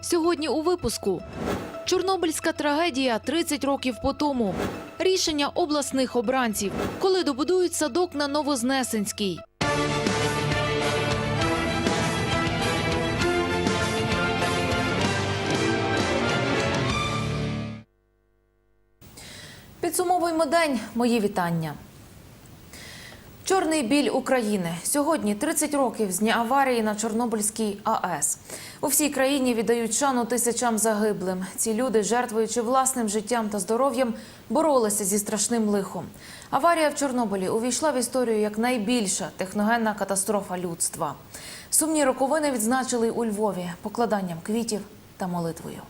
Сьогодні у випуску Чорнобильська трагедія 30 років по тому. Рішення обласних обранців, коли добудують садок на Новознесенській. Підсумовуємо день. Мої вітання. Чорний біль України сьогодні 30 років з дня аварії на Чорнобильській АЕС. У всій країні віддають шану тисячам загиблим. Ці люди, жертвуючи власним життям та здоров'ям, боролися зі страшним лихом. Аварія в Чорнобилі увійшла в історію як найбільша техногенна катастрофа людства. Сумні роковини відзначили у Львові покладанням квітів та молитвою.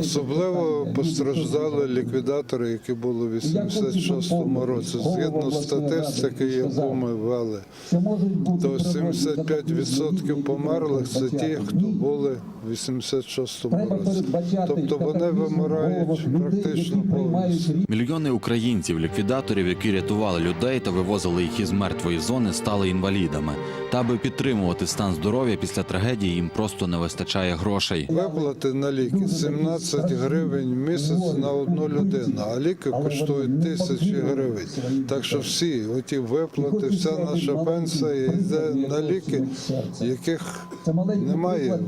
Особливо постраждали ліквідатори, які були в 86-му році. Згідно статистики, яку ми ввели, то 75% померлих це ті, хто були 86-му році. Тобто вони вимирають практично повністю. Мільйони українців, ліквідаторів, які рятували людей та вивозили їх із мертвої зони, стали інвалідами. Та аби підтримувати стан здоров'я після трагедії, їм просто не вистачає грошей. Виплати на ліки 17 гривень в місяць на одну людину, а ліки коштують тисячі гривень. Так що всі оті виплати, вся наша пенсія йде на ліки, яких немає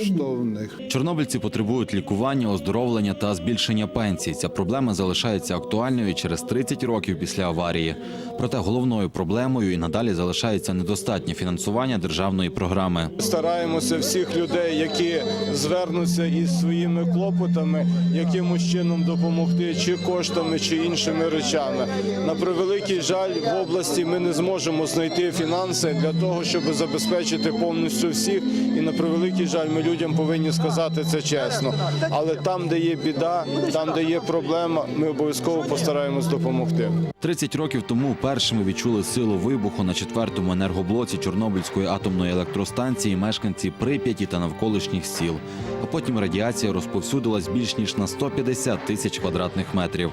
безкоштовних. Чорнобильці потребують лікування, оздоровлення та збільшення пенсій. Ця проблема залишається актуальною через 30 років після аварії. Проте головною проблемою і надалі залишається недостатнє фінансування державної програми. Стараємося всіх людей, які звернуться із своїми клопотами, якимось чином допомогти, чи коштами, чи іншими речами. На превеликий жаль, в області ми не зможемо знайти фінанси для того, щоб забезпечити повністю всіх. І на превеликий жаль, ми людям повинні сказати це чесно. Але там, де є біда, там, де є проблема, ми обов'язково постараємось допомогти. 30 років тому першими відчули силу вибуху на четвертому енергоблоці Чорнобильської атомної електростанції мешканці Прип'яті та навколишніх сіл. А потім радіація розповсюдилась більш ніж на 150 тисяч квадратних метрів.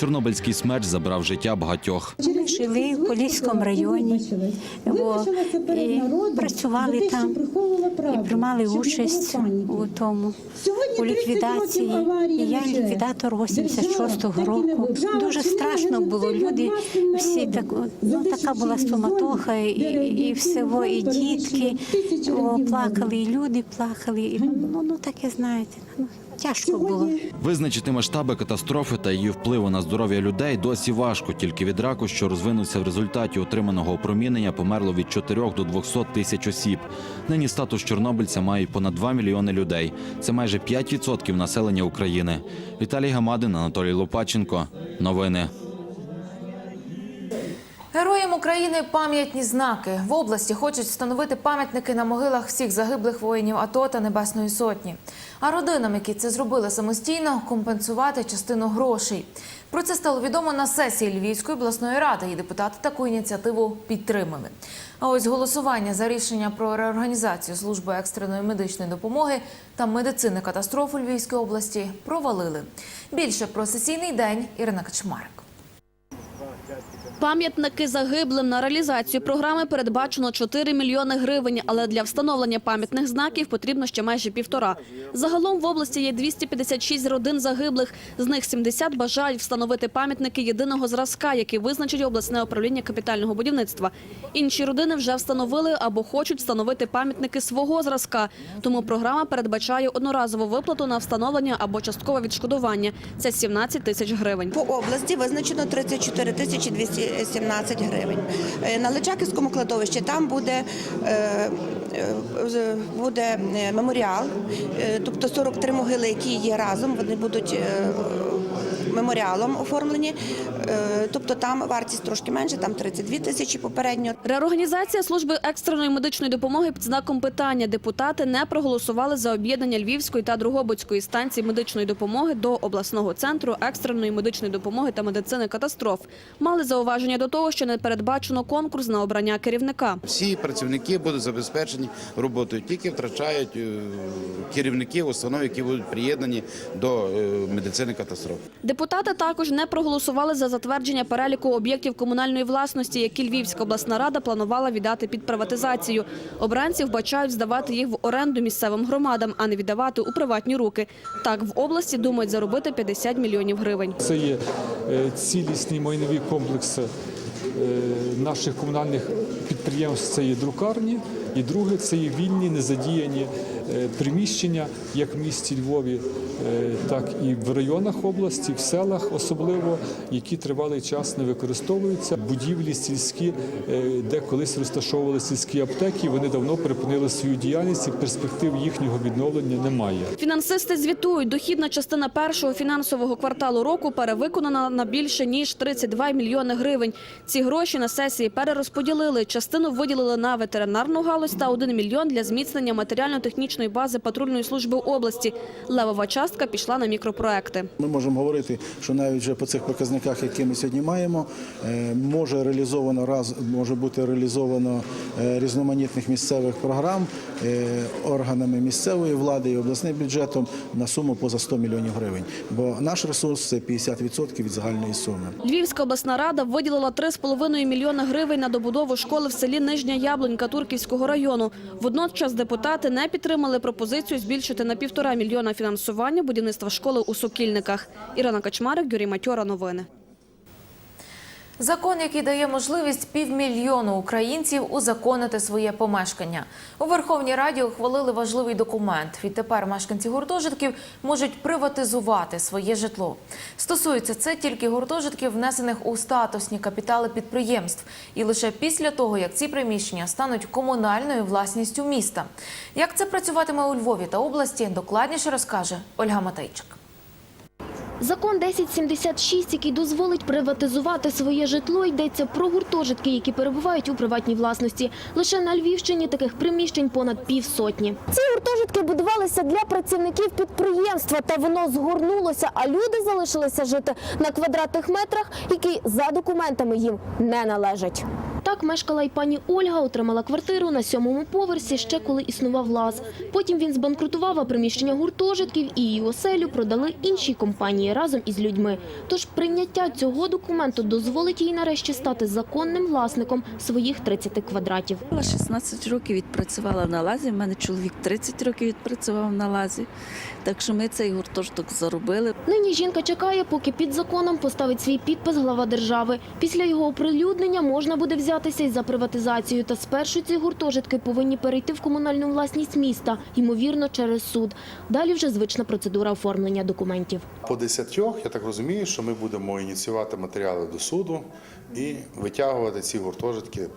Чорнобильський смерч забрав життя багатьох. Жили в Поліському районі о, і працювали там і приймали участь у тому у ліквідації. І я ліквідатор 86-го року. Дуже страшно було. Люди всі так, ну, така була стоматоха, і, і всього, і дітки о, плакали, і люди плакали. І, ну, ну таке знаєте, ну, тяжко було. Визначити масштаби катастрофи та її впливу на здоров'я людей досі важко. Тільки від раку, що розвинувся в результаті отриманого опромінення, померло від 4 до 200 тисяч осіб. Нині статус чорнобильця мають понад 2 мільйони людей. Це майже 5% населення України. Віталій Гамадин, Анатолій Лопаченко. Новини. Героям України пам'ятні знаки в області хочуть встановити пам'ятники на могилах всіх загиблих воїнів АТО та Небесної Сотні. А родинам, які це зробили самостійно, компенсувати частину грошей. Про це стало відомо на сесії Львівської обласної ради, і депутати таку ініціативу підтримали. А ось голосування за рішення про реорганізацію служби екстреної медичної допомоги та медицини катастроф у Львівській області провалили. Більше про сесійний день Ірина Качмарик. Пам'ятники загиблим на реалізацію програми передбачено 4 мільйони гривень, але для встановлення пам'ятних знаків потрібно ще майже півтора. Загалом в області є 256 родин загиблих. З них 70 бажають встановити пам'ятники єдиного зразка, які визначить обласне управління капітального будівництва. Інші родини вже встановили або хочуть встановити пам'ятники свого зразка. Тому програма передбачає одноразову виплату на встановлення або часткове відшкодування. Це 17 тисяч гривень. По області визначено 34 тисячі 217 гривень. Е, На Личаківському кладовищі там буде, е, е, буде меморіал, тобто 43 могили, які є разом, вони будуть меморіалом оформлені. Е, Тобто там вартість трошки менше, там 32 тисячі попередньо. Реорганізація служби екстреної медичної допомоги під знаком питання. Депутати не проголосували за об'єднання Львівської та Другобицької станції медичної допомоги до обласного центру екстреної медичної допомоги та медицини катастроф. Мали зауваження до того, що не передбачено конкурс на обрання керівника. Всі працівники будуть забезпечені роботою, тільки втрачають е, керівників установ, які будуть приєднані до е, медицини катастроф. Депутати також не проголосували за затвердження переліку об'єктів комунальної власності, які Львівська обласна рада планувала віддати під приватизацію. Обранці вбачають здавати їх в оренду місцевим громадам, а не віддавати у приватні руки. Так, в області думають заробити 50 мільйонів гривень. Це є е, цілісні майнові комплекси е, наших комунальних підприємств. Це є друкарні, і друге це є вільні незадіяні приміщення, як в місті Львові, е, так і в районах області, в селах особливо, які тривалий час не використовуються. Будівлі сільські, е, де колись розташовували сільські аптеки, вони давно припинили свою діяльність і перспектив їхнього відновлення немає. Фінансисти звітують, дохідна частина першого фінансового кварталу року перевиконана на більше ніж 32 мільйони гривень. Ці гроші на сесії перерозподілили. Частину виділили на ветеринарну галузь та 1 мільйон для зміцнення матеріально-технічної бази патрульної служби області. Левова частка пішла на мікропроекти. Ми можемо говорити, що навіть вже по цих показниках, які ми сьогодні маємо, е, може реалізовано раз може бути реалізовано е, різноманітних місцевих програм е, органами місцевої влади і обласним бюджетом на суму поза 100 мільйонів гривень. Бо наш ресурс це 50% від загальної суми. Львівська обласна рада виділила 3,5 мільйони гривень на добудову школи в селі Нижня Яблунька Турківського району. Водночас депутати не підтримали пропозицію збільшити на півтора мільйона фінансування будівництва школи у Сокільниках. Ірина Качмарик, Юрій Матьора. Новини. Закон, який дає можливість півмільйону українців узаконити своє помешкання. У Верховній Раді ухвалили важливий документ. Відтепер мешканці гуртожитків можуть приватизувати своє житло. Стосується це тільки гуртожитків, внесених у статусні капітали підприємств, і лише після того, як ці приміщення стануть комунальною власністю міста. Як це працюватиме у Львові та області, докладніше розкаже Ольга Матейчик. Закон 1076, який дозволить приватизувати своє житло, йдеться про гуртожитки, які перебувають у приватній власності. Лише на Львівщині таких приміщень понад півсотні. Ці гуртожитки будувалися для працівників підприємства, та воно згорнулося, а люди залишилися жити на квадратних метрах, які за документами їм не належать. Так мешкала й пані Ольга, отримала квартиру на сьомому поверсі ще коли існував лаз. Потім він збанкрутував, а приміщення гуртожитків і її оселю продали іншій компанії разом із людьми. Тож прийняття цього документу дозволить їй нарешті стати законним власником своїх 30 квадратів. Я 16 років відпрацювала на лазі. У мене чоловік 30 років відпрацював на лазі. Так що ми цей гуртожиток заробили. Нині жінка чекає, поки під законом поставить свій підпис глава держави. Після його оприлюднення можна буде взятися й за приватизацію. Та спершу ці гуртожитки повинні перейти в комунальну власність міста, ймовірно, через суд. Далі вже звична процедура оформлення документів. По десятьох, я так розумію, що ми будемо ініціювати матеріали до суду і витягувати ці гуртожитки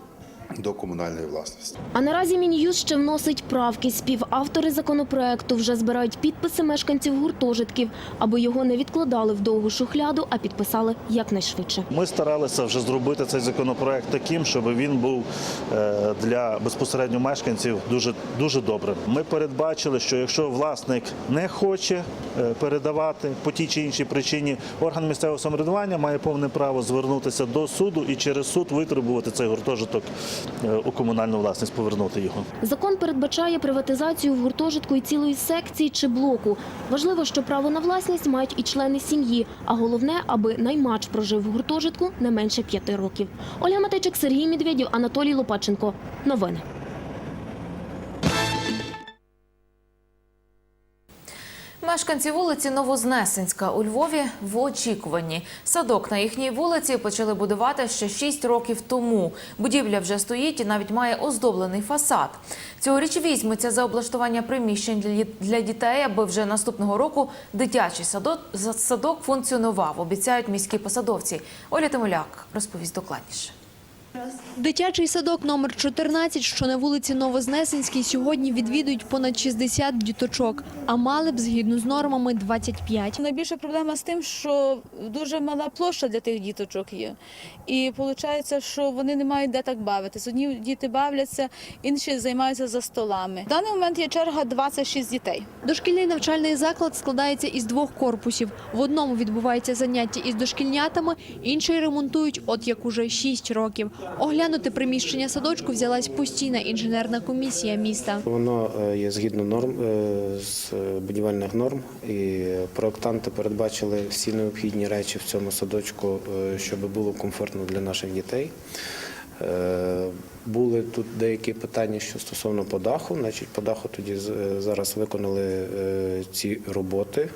до комунальної власності. А наразі Мін'юз ще вносить правки. Співавтори законопроекту вже збирають підписи мешканців гуртожитків, аби його не відкладали в довгу шухляду, а підписали якнайшвидше. Ми старалися вже зробити цей законопроект таким, щоб він був е, для безпосередньо мешканців дуже дуже добрим. Ми передбачили, що якщо власник не хоче е, передавати по тій чи іншій причині, орган місцевого самоврядування має повне право звернутися до суду і через суд витребувати цей гуртожиток у комунальну власність, повернути його. Закон передбачає приватизацію в гуртожитку і цілої секції чи блоку. Важливо, що право на власність мають і члени сім'ї, а головне, аби наймач прожив в гуртожитку не менше п'яти років. Ольга Матечик, Сергій Медведєв, Анатолій Лопаченко. Новини. Мешканці вулиці Новознесенська у Львові в очікуванні. Садок на їхній вулиці почали будувати ще 6 років тому. Будівля вже стоїть і навіть має оздоблений фасад. Цьогоріч візьметься за облаштування приміщень для дітей, аби вже наступного року дитячий садок, садок функціонував, обіцяють міські посадовці. Оля Тимоляк розповість докладніше. Дитячий садок номер 14, що на вулиці Новознесенській, сьогодні відвідують понад 60 діточок, а мали б згідно з нормами 25. Найбільша проблема з тим, що дуже мала площа для тих діточок є. І виходить, що вони не мають де так бавитися. Одні діти бавляться, інші займаються за столами. В даний момент є черга 26 дітей. Дошкільний навчальний заклад складається із двох корпусів. В одному відбувається заняття із дошкільнятами, інший ремонтують от як уже 6 років. Оглянути приміщення садочку взялась постійна інженерна комісія міста. Воно е, є згідно норм е, з будівельних норм, і проектанти передбачили всі необхідні речі в цьому садочку, е, щоб було комфортно для наших дітей. Е, Були тут деякі питання, що стосовно по даху. Значить, по даху тоді з- е, зараз виконали е, ці роботи,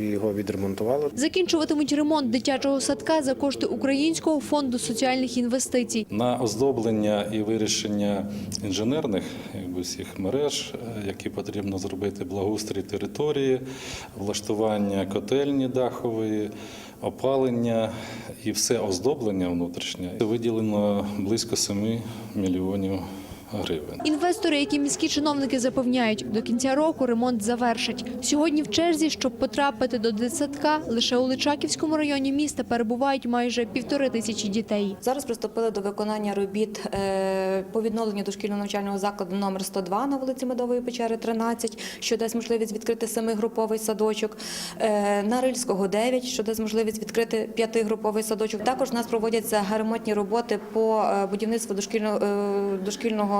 його відремонтували. Закінчуватимуть ремонт дитячого садка за кошти Українського фонду соціальних інвестицій. на оздоблення і вирішення інженерних якби, всіх мереж, які потрібно зробити благоустрій території, влаштування котельні дахової, опалення і все оздоблення внутрішнє виділено близько 7 мільйонів гривень. Інвестори, які міські чиновники запевняють, до кінця року ремонт завершать. Сьогодні в черзі, щоб потрапити до дитсадка, лише у Личаківському районі міста перебувають майже півтори тисячі дітей. Зараз приступили до виконання робіт е, по відновленню дошкільного навчального закладу номер 102 на вулиці Медової Печери, 13, що дасть можливість відкрити семигруповий садочок. Е, На Рильського 9, що дасть можливість відкрити п'ятигруповий садочок. Також у нас проводяться ремонтні роботи по е, будівництву дошкільного,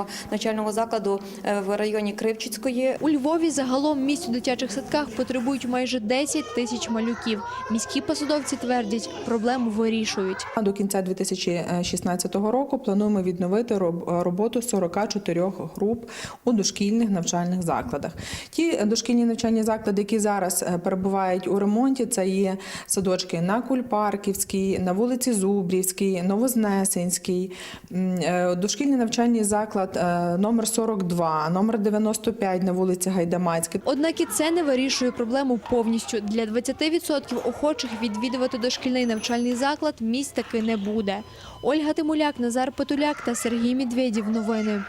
е, дошкільного навчального закладу е, в районі Кривчицької. У Львові загалом місць у дитячих садках потребують майже 10 тисяч малюків. Міські посадовці твердять, проблему вирішують. До кінця 2016 року плануємо відновити роб- роботу 44 груп у дошкільних навчальних закладах. Ті дошкільні навчальні заклади, які зараз е, перебувають у ремонті, це є садочки на Кульпарківській, на вулиці Зубрівській, Новознесенській, е, дошкільний навчальний заклад е, номер 42, номер 95 на вулиці Гайдамацькій. Однак і це не вирішує проблему повністю. Для 20% охочих відвідувати дошкільний навчальний заклад місць таки не буде. Ольга Тимуляк, Назар Потуляк та Сергій Медведєв. Новини.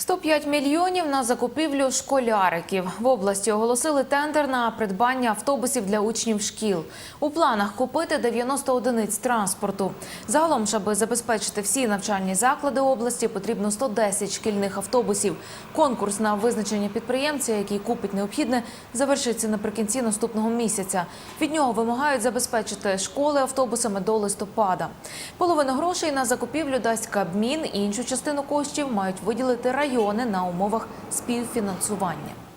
105 мільйонів на закупівлю школяриків. В області оголосили тендер на придбання автобусів для учнів шкіл. У планах купити 90 одиниць транспорту. Загалом, щоб забезпечити всі навчальні заклади області, потрібно 110 шкільних автобусів. Конкурс на визначення підприємця, який купить необхідне, завершиться наприкінці наступного місяця. Від нього вимагають забезпечити школи автобусами до листопада. Половину грошей на закупівлю дасть Кабмін, іншу частину коштів мають виділити райони на умовах співфінансування.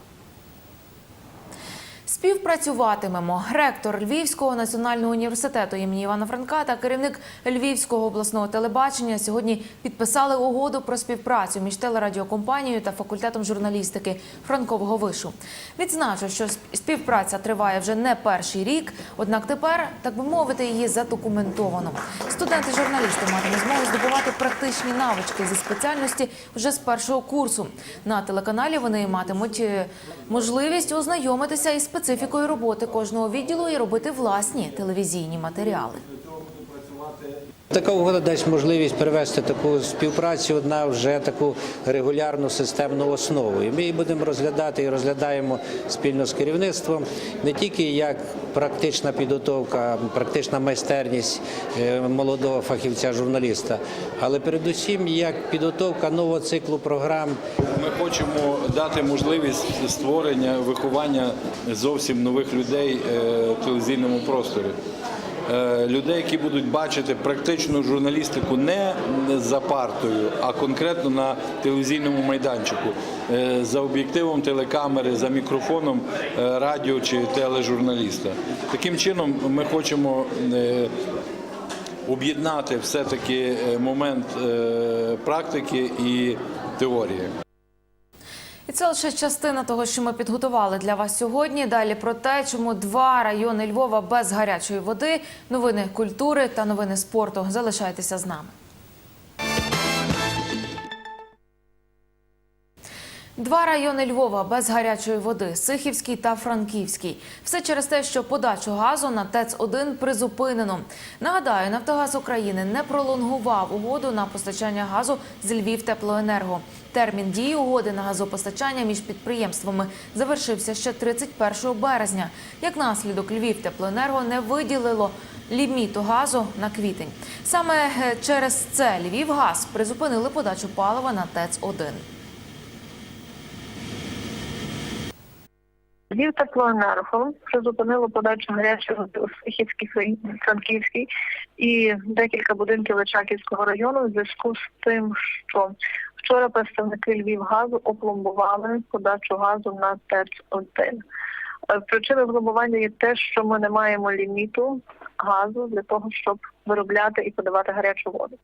Співпрацюватимемо. Ректор Львівського національного університету імені Івана Франка та керівник Львівського обласного телебачення сьогодні підписали угоду про співпрацю між телерадіокомпанією та факультетом журналістики Франкового вишу. Відзначу, що співпраця триває вже не перший рік, однак тепер, так би мовити, її задокументовано. Студенти-журналісти матимуть змогу здобувати практичні навички зі спеціальності вже з першого курсу. На телеканалі вони матимуть е, можливість ознайомитися із специфікою роботи кожного відділу і робити власні телевізійні матеріали. Така угода дасть можливість перевести таку співпрацю на вже таку регулярну системну основу. І ми її будемо розглядати і розглядаємо спільно з керівництвом не тільки як практична підготовка, практична майстерність е, молодого фахівця-журналіста, але передусім як підготовка нового циклу програм Ми хочемо дати можливість створення, виховання зовсім нових людей е, в телевізійному просторі. Е, Людей, які будуть бачити практичну журналістику не за партою, а конкретно на телевізійному майданчику, е, за об'єктивом телекамери, за мікрофоном е, радіо чи тележурналіста. Таким чином ми хочемо об'єднати все-таки е, момент практики і теорії. І це лише частина того, що ми підготували для вас сьогодні. Далі про те, чому два райони Львова без гарячої води, новини культури та новини спорту. Залишайтеся з нами. Два райони Львова без гарячої води Сихівський та Франківський. Все через те, що подачу газу на ТЕЦ-1 призупинено. Нагадаю, Нафтогаз України не пролонгував угоду на постачання газу з Львів Теплоенерго. Термін дії угоди на газопостачання між підприємствами завершився ще 31 березня. Як наслідок, Львів Теплоенерго не виділило ліміту газу на квітень. Саме е, через це Львівгаз призупинили подачу палива на ТЕЦ-1. Львівтеплоенерго призупинило подачу Сихівській, Франківській і декілька будинків Личаківського району в зв'язку з тим, що вчора представники Львівгазу опломбували подачу газу на ТЕЦ-1. Е, Причиною пломбування є те, що ми не маємо ліміту газу для того, щоб виробляти і подавати гарячу воду.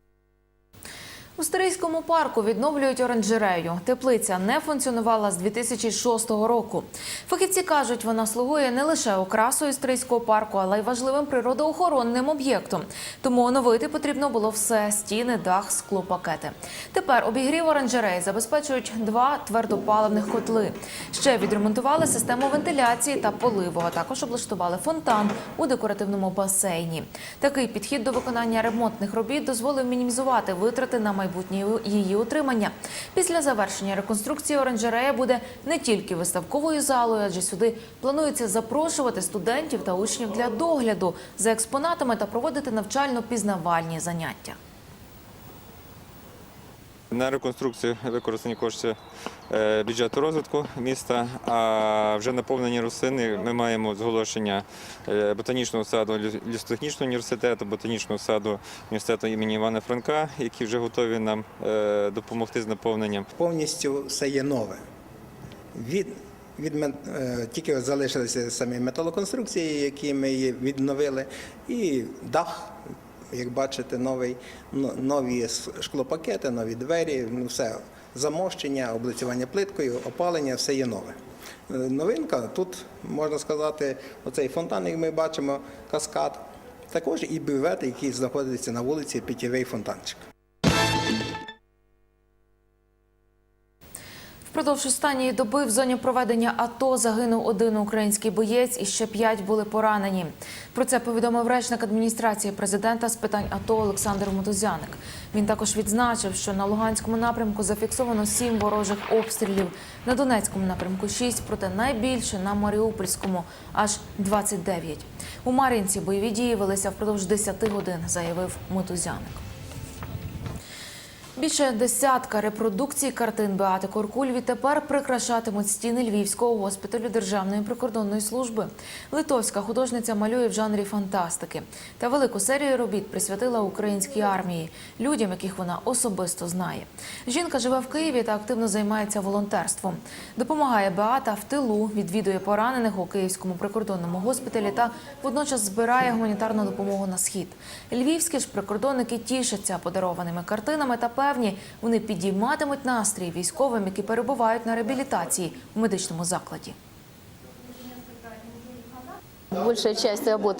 У Стрийському парку відновлюють оранжерею. Теплиця не функціонувала з 2006 року. Фахівці кажуть, вона слугує не лише окрасою Стрийського парку, але й важливим природоохоронним об'єктом. Тому оновити потрібно було все: стіни, дах, склопакети. Тепер обігрів оранжереї забезпечують два твердопаливних котли. Ще відремонтували систему вентиляції та поливу, а також облаштували фонтан у декоративному басейні. Такий підхід до виконання ремонтних робіт дозволив мінімізувати витрати на майбутнє її утримання. Після завершення реконструкції оранжерея буде не тільки виставковою залою, адже сюди планується запрошувати студентів та учнів для догляду за експонатами та проводити навчально-пізнавальні заняття. На реконструкцію використані кошти е, бюджету розвитку міста. А вже наповнені рослини ми маємо зголошення е, ботанічного саду лісотехнічного університету, ботанічного саду університету імені Івана Франка, які вже готові нам е, допомогти з наповненням. повністю все є нове. Від, від, тільки залишилися самі металоконструкції, які ми відновили, і дах, як бачите, новий, нові шклопакети, нові двері, ну все, замощення, облицювання плиткою, опалення, все є нове. Е, Новинка тут можна сказати, оцей фонтан, як ми бачимо, каскад, також і бювет, який знаходиться на вулиці Питєвий фонтанчик. Впродовж останньої доби в зоні проведення АТО загинув один український боєць і ще п'ять були поранені. Про це повідомив речник адміністрації президента з питань АТО Олександр Мотузяник. Він також відзначив, що на Луганському напрямку зафіксовано сім ворожих обстрілів, на Донецькому напрямку шість, проте найбільше на Маріупольському аж 29. У Мар'їнці бойові дії велися впродовж 10 годин, заявив Мотузяник. Більше десятка репродукцій картин Беати Коркуль відтепер прикрашатимуть стіни Львівського госпіталю Державної прикордонної служби. Литовська художниця малює в жанрі фантастики та велику серію робіт присвятила українській армії, людям, яких вона особисто знає. Жінка живе в Києві та активно займається волонтерством. Допомагає Беата в тилу, відвідує поранених у Київському прикордонному госпіталі та водночас збирає гуманітарну допомогу на схід. Львівські ж прикордонники тішаться подарованими картинами та певні, вони підійматимуть настрій військовим, які перебувають на реабілітації у медичному закладі.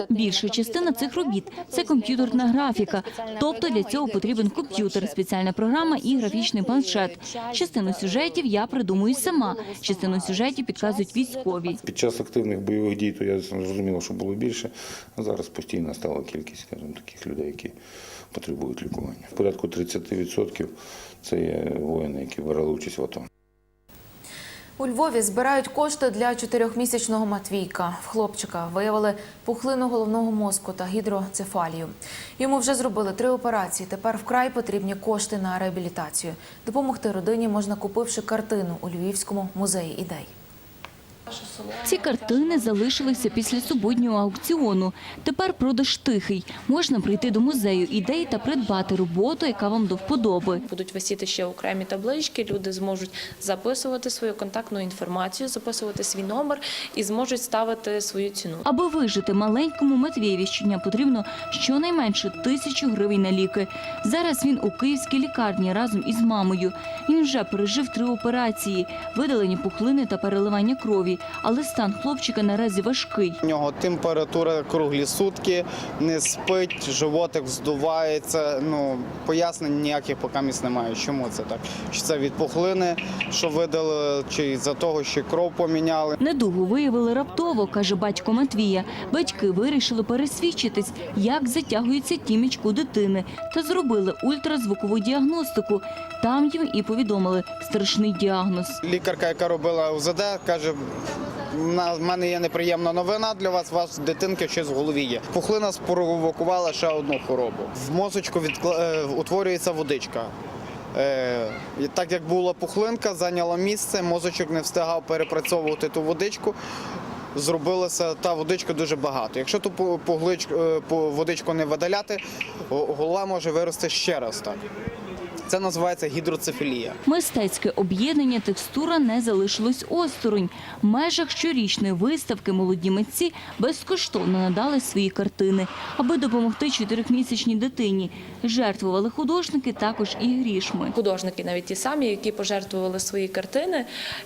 Більша частина цих робіт це комп'ютерна графіка. Тобто для цього потрібен комп'ютер, спеціальна програма і графічний планшет. Частину сюжетів я придумую сама. Частину сюжетів підказують військові. Під час активних бойових дій то я зрозуміло, що було більше. А зараз постійно стала кількість, скажімо, таких людей, які потребують лікування. Порядку 30% це є воїни, які брали участь в АТО. У Львові збирають кошти для чотирьохмісячного Матвійка. В хлопчика виявили пухлину головного мозку та гідроцефалію. Йому вже зробили три операції. Тепер вкрай потрібні кошти на реабілітацію. Допомогти родині можна, купивши картину у Львівському музеї ідей. Ці картини залишилися після суботнього аукціону. Тепер продаж тихий. Можна прийти до музею ідей та придбати роботу, яка вам до вподоби. Будуть висіти ще окремі таблички. Люди зможуть записувати свою контактну інформацію, записувати свій номер і зможуть ставити свою ціну. Аби вижити маленькому Матвієві щодня потрібно щонайменше тисячу гривень на ліки. Зараз він у київській лікарні разом із мамою. Він вже пережив три операції: видалені пухлини та переливання крові. Але стан хлопчика наразі важкий. У нього температура круглі сутки, не спить, животик здувається. Ну пояснень ніяких поки місць немає. Чому це так? Чи це від пухлини, що видали, чи за того, що кров поміняли? Недугу виявили раптово, каже батько Матвія. Батьки вирішили пересвідчитись, як затягується тімічку дитини, та зробили ультразвукову діагностику. Там їм і повідомили страшний діагноз. Лікарка, яка робила УЗД, каже. «На- В мене є неприємна новина для вас. У вас дитинки щось в голові є. Пухлина спровокувала ще одну хворобу. В мозочку відкла- е, утворюється водичка. Е, і так як була пухлинка, зайняла місце, мозочок не встигав перепрацьовувати ту водичку. Зробилася та водичка дуже багато. Якщо ту пуглич- е, водичку не видаляти, голова може вирости ще раз так. Це називається гідроцефілія. Мистецьке об'єднання текстура не залишилось осторонь. В межах щорічної виставки молоді митці безкоштовно надали свої картини, аби допомогти чотирьохмісячній дитині. Жертвували художники також і грішми. Художники, навіть ті самі, які пожертвували свої картини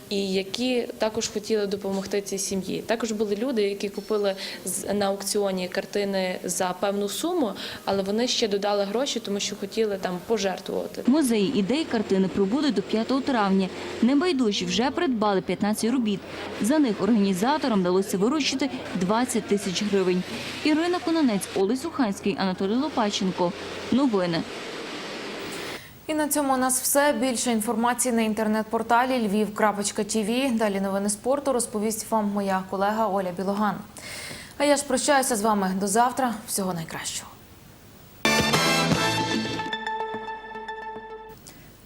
і які також хотіли допомогти цій сім'ї. Також були люди, які купили з- на аукціоні картини за певну суму, але вони ще додали гроші, тому що хотіли там пожертвувати. В музеї ідей картини пробудуть до 5 травня. Небайдужі вже придбали 15 робіт. За них організаторам вдалося виручити 20 тисяч гривень. Ірина Кононець, Олег Суханський, Анатолій Лопаченко. Новини. І на цьому у нас все. Більше інформації на інтернет-порталі lviv.tv. Далі новини спорту розповість вам моя колега Оля Білоган. А я ж прощаюся з вами до завтра. Всього найкращого.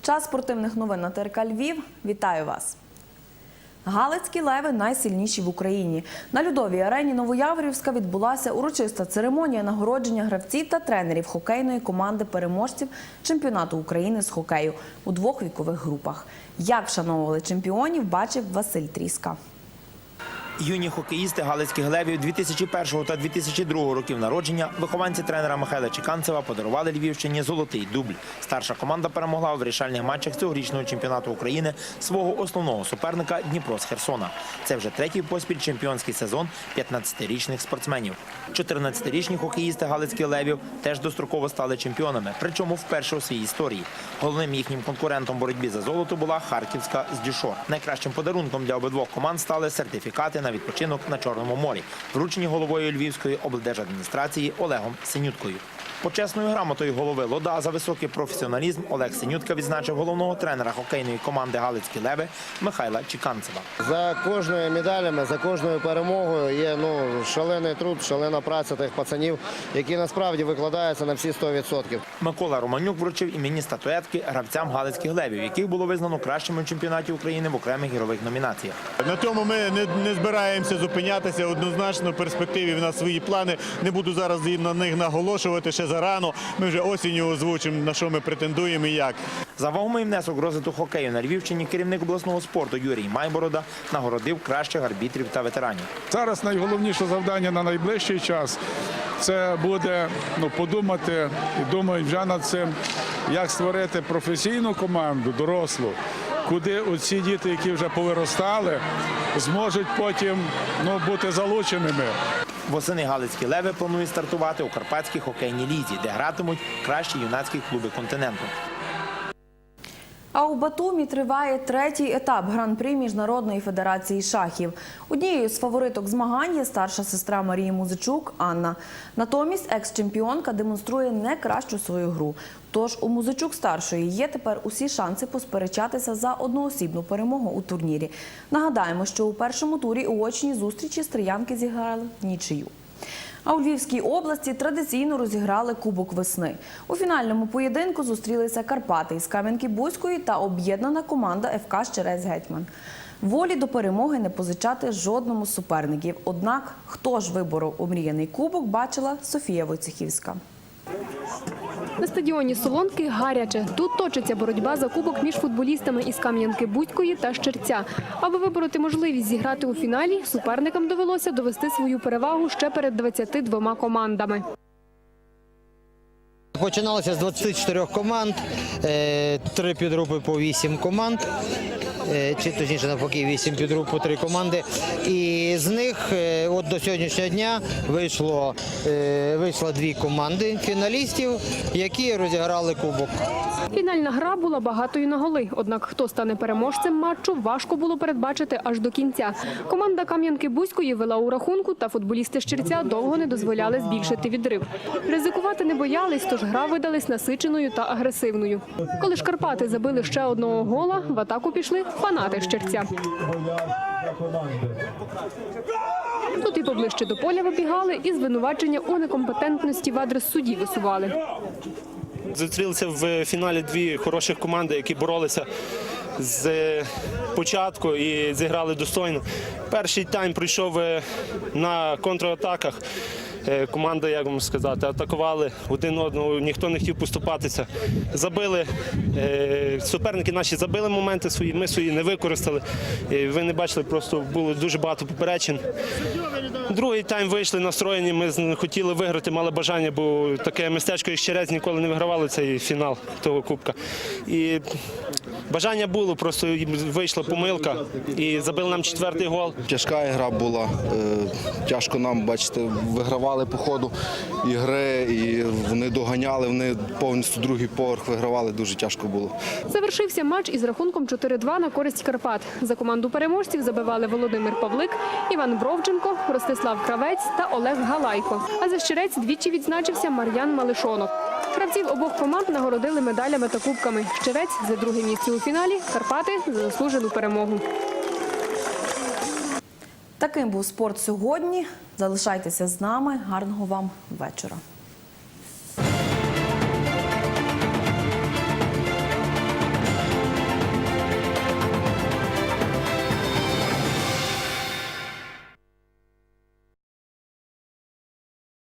Час спортивних новин на ТРК Львів. Вітаю вас. Галицькі леви найсильніші в Україні. На льодовій арені Новояворівська відбулася урочиста церемонія нагородження гравців та тренерів хокейної команди переможців чемпіонату України з хокею у двох вікових групах. Як вшановували чемпіонів, бачив Василь Тріска. Юні хокеїсти Галицьких левів 2001 та 2002 років народження, вихованці тренера Михайла Чеканцева подарували Львівщині золотий дубль. Старша команда перемогла у вирішальних матчах цьогорічного чемпіонату України свого основного суперника Дніпро з Херсона. Це вже третій поспіль чемпіонський сезон 15-річних спортсменів. 14-річні хокеїсти Галицьких левів теж достроково стали чемпіонами, причому вперше у своїй історії. Головним їхнім конкурентом в боротьбі за золото була Харківська з Дюшор. Найкращим подарунком для обидвох команд стали сертифікати на відпочинок на Чорному морі, вручені головою Львівської облдержадміністрації Олегом Синюткою. Почесною грамотою голови Лода за високий професіоналізм Олег Синютка відзначив головного тренера хокейної команди Галицькі леви Михайла Чіканцева. За кожною медалями, за кожною перемогою є ну шалений труд, шалена праця тих пацанів, які насправді викладаються на всі 100%. Микола Романюк вручив іменні статуетки гравцям Галицьких левів, яких було визнано кращими у чемпіонаті України в окремих ігрових номінаціях. На тому ми не, не збираємося зупинятися. Однозначно, в перспективі в нас свої плани. Не буду зараз на них наголошувати ще зарано. Ми вже осінню озвучимо, на що ми претендуємо і як. За вагомий внесок в розвиток хокею на Львівщині керівник обласного спорту Юрій Майборода нагородив кращих арбітрів та ветеранів. Зараз найголовніше завдання на найближчий час це буде ну, подумати і думають вже над цим, як створити професійну команду, дорослу, куди оці діти, які вже повиростали, зможуть потім ну, бути залученими. Восени Галицькі леви планують стартувати у Карпатській хокейній лізі, де гратимуть кращі юнацькі клуби континенту. А у Батумі триває третій етап гран-прі Міжнародної федерації шахів. Однією з фавориток змагань є старша сестра Марії Музичук Анна. Натомість екс-чемпіонка демонструє не кращу свою гру. Тож у Музичук старшої є тепер усі шанси посперечатися за одноосібну перемогу у турнірі. Нагадаємо, що у першому турі у очній зустрічі стріянки зіграли нічию. А у Львівській області традиційно розіграли Кубок весни. У фінальному поєдинку зустрілися Карпати із Кам'янки-Бузької та об'єднана команда ФК Щерець Гетьман. Волі до перемоги не позичати жодному з суперників. Однак, хто ж виборов омріяний кубок, бачила Софія Войцехівська. На стадіоні Солонки гаряче. Тут точиться боротьба за кубок між футболістами із Кам'янки Будької та Щерця. Аби вибороти можливість зіграти у фіналі, суперникам довелося довести свою перевагу ще перед 22 командами. Починалося з 24 команд, е, три підгрупи по 8 команд, чи точніше навпаки 8 підгруп по 3 команди. І з них е, от до сьогоднішнього дня вийшло, е, вийшло дві команди фіналістів, які розіграли кубок. Фінальна гра була багатою на голи. Однак хто стане переможцем матчу, важко було передбачити аж до кінця. Команда Кам'янки Бузької вела у рахунку, та футболісти Щерця довго не дозволяли збільшити відрив. Ризикувати не боялись, тож гра видалась насиченою та агресивною. Коли ж Карпати забили ще одного гола, в атаку пішли фанати Щерця. Тут і поближче до поля вибігали, і звинувачення у некомпетентності в адрес судді висували. Зустрілися в фіналі дві хороших команди, які боролися з початку і зіграли достойно. Перший тайм пройшов е, на контратаках. Е, Команда, як вам сказати, атакували один одного, ніхто не хотів поступатися. Забили, е, суперники наші забили моменти свої, ми свої не використали. Ви не бачили, просто було дуже багато поперечин. Другий тайм вийшли настроєні, ми хотіли виграти, мали бажання, бо таке містечко як Щерець ніколи не вигравали цей фінал того кубка. І бажання було, просто вийшла помилка і забили нам четвертий гол. Тяжка гра була. е, Тяжко нам, бачите, вигравали по ходу ігри, і вони доганяли, вони повністю другий поверх вигравали, дуже тяжко було. Завершився матч із рахунком 4-2 на користь Карпат. За команду переможців забивали Володимир Павлик, Іван Бровченко, Ростислав Кравець та Олег Галайко. А за щирець двічі відзначився Мар'ян Малишонок. Гравців обох команд нагородили медалями та кубками. Черець за друге місце у фіналі, Карпати за заслужену перемогу. Таким був спорт сьогодні. Залишайтеся з нами. Гарного вам вечора.